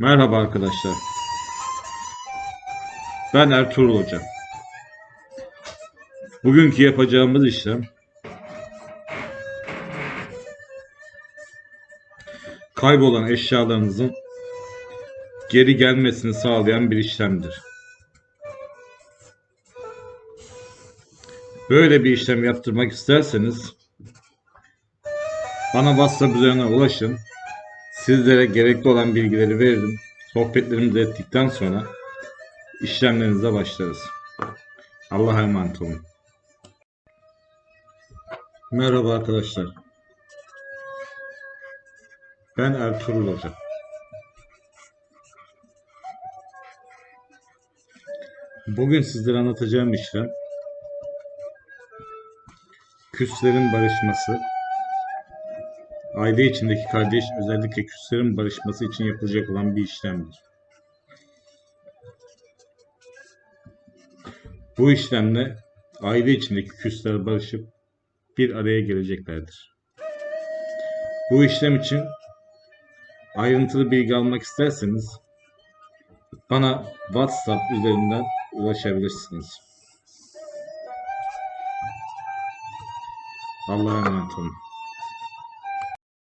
Merhaba arkadaşlar. Ben Ertuğrul Hoca. Bugünkü yapacağımız işlem kaybolan eşyalarınızın geri gelmesini sağlayan bir işlemdir. Böyle bir işlem yaptırmak isterseniz bana WhatsApp üzerinden ulaşın. Sizlere gerekli olan bilgileri veririm. Sohbetlerimizi ettikten sonra işlemlerinize başlarız. Allah'a emanet olun. Merhaba arkadaşlar. Ben Ertuğrul Hoca. Bugün sizlere anlatacağım işlem küslerin barışması aile içindeki kardeş özellikle küslerin barışması için yapılacak olan bir işlemdir. Bu işlemle aile içindeki küsler barışıp bir araya geleceklerdir. Bu işlem için ayrıntılı bilgi almak isterseniz bana WhatsApp üzerinden ulaşabilirsiniz. Allah'a emanet olun.